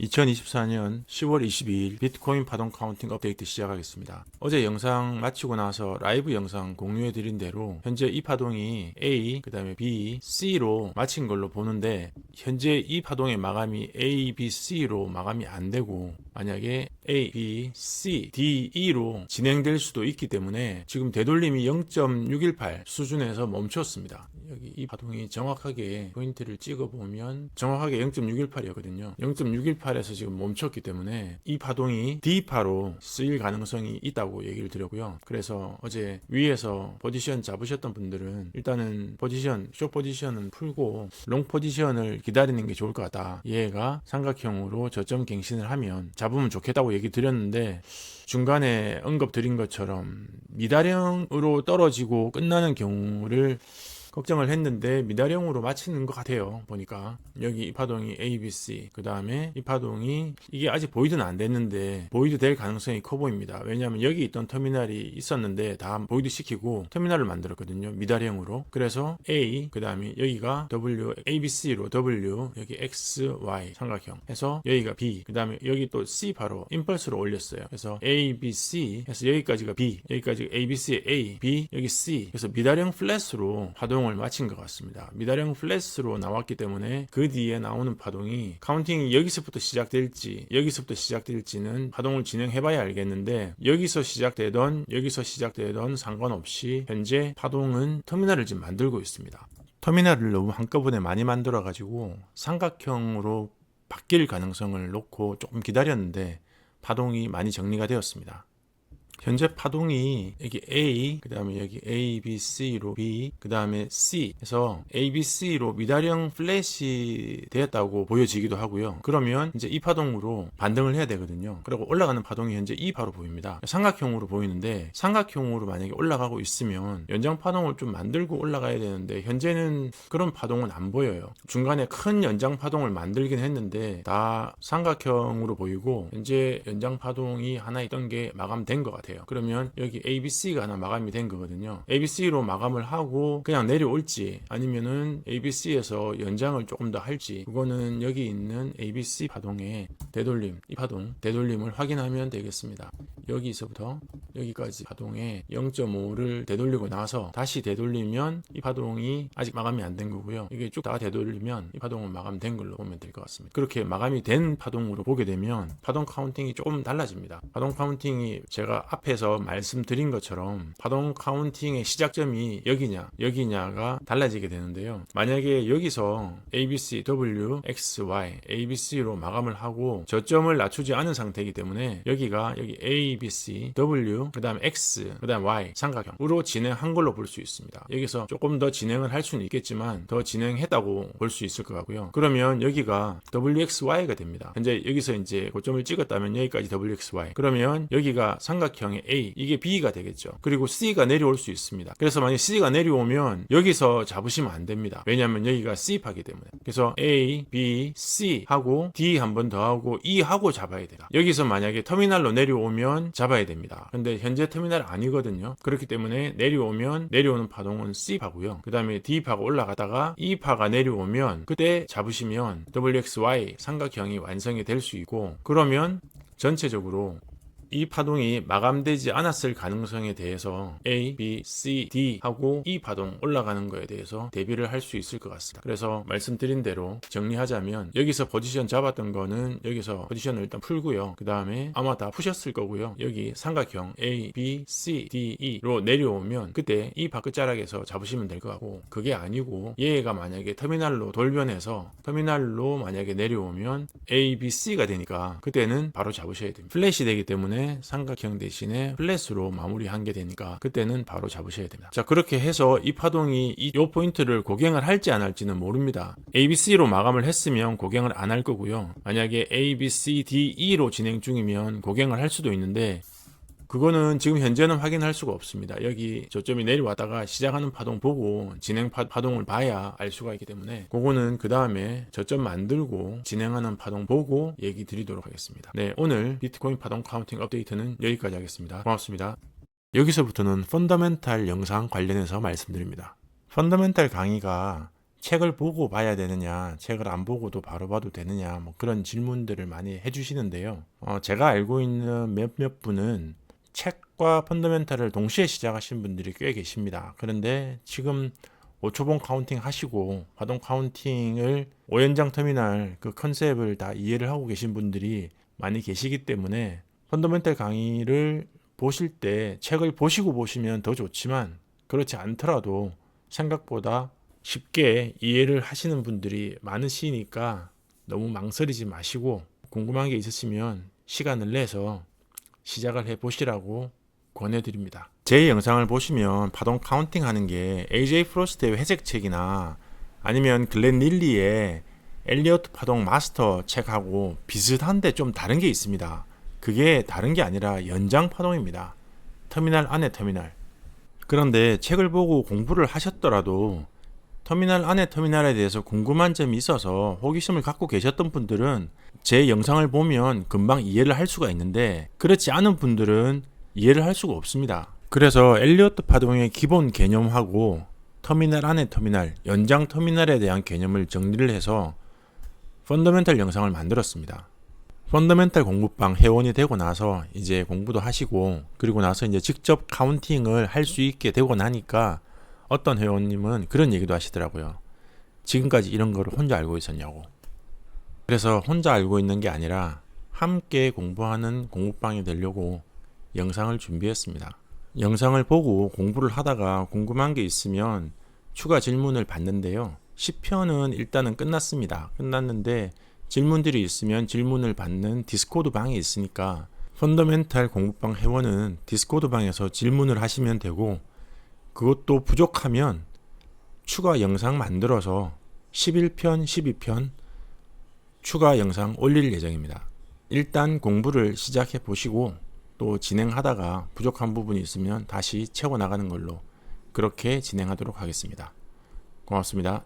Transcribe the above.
2024년 10월 22일 비트코인 파동 카운팅 업데이트 시작하겠습니다. 어제 영상 마치고 나서 라이브 영상 공유해 드린 대로 현재 이 파동이 A, 그 다음에 B, C로 마친 걸로 보는데 현재 이 파동의 마감이 A, B, C로 마감이 안 되고 만약에 A, B, C, D, E로 진행될 수도 있기 때문에 지금 되돌림이 0.618 수준에서 멈췄습니다. 여기 이 파동이 정확하게 포인트를 찍어 보면 정확하게 0.618이었거든요. 0.618 에서 지금 멈췄기 때문에 이 파동이 D파로 쓰일 가능성이 있다고 얘기를 드렸고요. 그래서 어제 위에서 포지션 잡으셨던 분들은 일단은 포지션, 쇼 포지션은 풀고 롱 포지션을 기다리는 게 좋을 것 같다. 얘가 삼각형으로 저점 갱신을 하면 잡으면 좋겠다고 얘기 드렸는데 중간에 언급 드린 것처럼 미다령으로 떨어지고 끝나는 경우를 걱정을 했는데 미다령으로 마치는 것 같아요. 보니까 여기 이 파동이 ABC 그 다음에 이 파동이 이게 아직 보이드는 안 됐는데 보이드 될 가능성이 커 보입니다. 왜냐하면 여기 있던 터미널이 있었는데 다 보이드 시키고 터미널을 만들었거든요. 미다령으로 그래서 A 그 다음에 여기가 W ABC로 W 여기 X Y 삼각형 해서 여기가 B 그 다음에 여기 또 C 바로 임펄스로 올렸어요. 그래서 A B C 해서 여기까지가 B 여기까지 A B C A B 여기 C 그래서 미다령 플랫으로 파동 을 마친 것 같습니다. 미다령 플랫으로 나왔기 때문에 그 뒤에 나오는 파동이 카운팅이 여기서부터 시작될지 여기서부터 시작될지는 파동을 진행해봐야 알겠는데 여기서 시작되던 여기서 시작되던 상관없이 현재 파동은 터미널을 지금 만들고 있습니다. 터미널을 너무 한꺼번에 많이 만들어 가지고 삼각형으로 바뀔 가능성을 놓고 조금 기다렸는데 파동이 많이 정리가 되었습니다. 현재 파동이 여기 A, 그 다음에 여기 A, B, C로 B, 그 다음에 C 해서 A, B, C로 미다령 플랫이 되었다고 보여지기도 하고요. 그러면 이제 이 파동으로 반등을 해야 되거든요. 그리고 올라가는 파동이 현재 이 바로 보입니다. 삼각형으로 보이는데 삼각형으로 만약에 올라가고 있으면 연장 파동을 좀 만들고 올라가야 되는데 현재는 그런 파동은 안 보여요. 중간에 큰 연장 파동을 만들긴 했는데 다 삼각형으로 보이고 현재 연장 파동이 하나 있던 게 마감된 것 같아요. 그러면 여기 ABC가 하나 마감이 된 거거든요. ABC로 마감을 하고 그냥 내려올지 아니면은 ABC에서 연장을 조금 더 할지 그거는 여기 있는 ABC 파동의 되돌림 이 파동 되돌림을 확인하면 되겠습니다. 여기서부터 여기까지 파동의 0.5를 되돌리고 나서 다시 되돌리면 이 파동이 아직 마감이 안 된 거고요. 이게 쭉 다 되돌리면 이 파동은 마감된 걸로 보면 될 것 같습니다. 그렇게 마감이 된 파동으로 보게 되면 파동 카운팅이 조금 달라집니다. 파동 카운팅이 제가 앞 에서 말씀드린 것처럼 파동 카운팅의 시작점이 여기냐 여기냐가 달라지게 되는데요. 만약에 여기서 ABC, W, X, Y, ABC로 마감을 하고 저점을 낮추지 않은 상태이기 때문에 여기가 여기 A, B, C, W, 그 다음에 X, 그 다음 Y 삼각형으로 진행한 걸로 볼 수 있습니다. 여기서 조금 더 진행을 할 수는 있겠지만 더 진행했다고 볼 수 있을 것 같고요. 그러면 여기가 WXY가 됩니다. 현재 여기서 이제 고점을 찍었다면 여기까지 WXY. 그러면 여기가 삼각 형의 A, 이게 B가 되겠죠. 그리고 C가 내려올 수 있습니다. 그래서 만약 C가 내려오면 여기서 잡으시면 안 됩니다. 왜냐하면 여기가 C 파기 때문에. 그래서 A, B, C 하고 D 한 번 더 하고 E 하고 잡아야 돼요. 여기서 만약에 터미널로 내려오면 잡아야 됩니다. 근데 현재 터미널 아니거든요. 그렇기 때문에 내려오면 내려오는 파동은 C 파고요. 그 다음에 D 파가 올라가다가 E 파가 내려오면 그때 잡으시면 WXY 삼각형이 완성이 될 수 있고 그러면 전체적으로 이 파동이 마감되지 않았을 가능성에 대해서 A, B, C, D 하고 이 파동 올라가는 거에 대해서 대비를 할 수 있을 것 같습니다. 그래서 말씀드린 대로 정리하자면 여기서 포지션 잡았던 거는 여기서 포지션을 일단 풀고요. 그 다음에 아마 다 푸셨을 거고요. 여기 삼각형 A, B, C, D, E로 내려오면 그때 이 바깥 자락에서 잡으시면 될 것 같고 그게 아니고 얘가 만약에 터미널로 돌변해서 터미널로 만약에 내려오면 A, B, C가 되니까 그때는 바로 잡으셔야 됩니다. 플랫이 되기 때문에 삼각형 대신에 플랫으로 마무리한 게 되니까 그때는 바로 잡으셔야 됩니다. 자 그렇게 해서 이 파동이 이 요 포인트를 고갱을 할지 안 할지는 모릅니다. ABC로 마감을 했으면 고갱을 안 할 거고요. 만약에 A, B, C, D, E로 진행 중이면 고갱을 할 수도 있는데 그거는 지금 현재는 확인할 수가 없습니다. 여기 저점이 내려왔다가 시작하는 파동 보고 진행 파, 파동을 봐야 알 수가 있기 때문에 그거는 그 다음에 저점 만들고 진행하는 파동 보고 얘기 드리도록 하겠습니다. 네, 오늘 비트코인 파동 카운팅 업데이트는 여기까지 하겠습니다. 고맙습니다. 여기서부터는 펀더멘탈 영상 관련해서 말씀드립니다. 펀더멘탈 강의가 책을 보고 봐야 되느냐, 책을 안 보고도 바로 봐도 되느냐, 뭐 그런 질문들을 많이 해주시는데요. 어, 제가 알고 있는 몇몇 분은 책과 펀더멘탈을 동시에 시작하신 분들이 꽤 계십니다. 그런데 지금 5초봉 카운팅 하시고 파동 카운팅을 오연장 터미널 그 컨셉을 다 이해를 하고 계신 분들이 많이 계시기 때문에 펀더멘탈 강의를 보실 때 책을 보시고 보시면 더 좋지만 그렇지 않더라도 생각보다 쉽게 이해를 하시는 분들이 많으시니까 너무 망설이지 마시고 궁금한 게 있으시면 시간을 내서 시작을 해 보시라고 권해드립니다. 제 영상을 보시면 파동 카운팅 하는 게 AJ 프로스트의 회색 책이나 아니면 글렌 릴리의 엘리어트 파동 마스터 책하고 비슷한데 좀 다른 게 있습니다. 그게 다른 게 아니라 연장 파동입니다. 터미널 안에 터미널. 그런데 책을 보고 공부를 하셨더라도 터미널 안에 터미널에 대해서 궁금한 점이 있어서 호기심을 갖고 계셨던 분들은 제 영상을 보면 금방 이해를 할 수가 있는데 그렇지 않은 분들은 이해를 할 수가 없습니다. 그래서 엘리어트 파동의 기본 개념하고 터미널 안에 터미널, 연장 터미널에 대한 개념을 정리를 해서 펀더멘탈 영상을 만들었습니다. 펀더멘탈 공부방 회원이 되고 나서 이제 공부도 하시고 그리고 나서 이제 직접 카운팅을 할 수 있게 되고 나니까 어떤 회원님은 그런 얘기도 하시더라고요. 지금까지 이런 거를 혼자 알고 있었냐고. 그래서 혼자 알고 있는 게 아니라 함께 공부하는 공부방이 되려고 영상을 준비했습니다. 영상을 보고 공부를 하다가 궁금한 게 있으면 추가 질문을 받는데요. 10편은 일단은 끝났습니다. 끝났는데 질문들이 있으면 질문을 받는 디스코드 방이 있으니까 펀더멘탈 공부방 회원은 디스코드 방에서 질문을 하시면 되고 그것도 부족하면 추가 영상 만들어서 11편, 12편 추가 영상 올릴 예정입니다. 일단 공부를 시작해 보시고 또 진행하다가 부족한 부분이 있으면 다시 채워 나가는 걸로 그렇게 진행하도록 하겠습니다. 고맙습니다.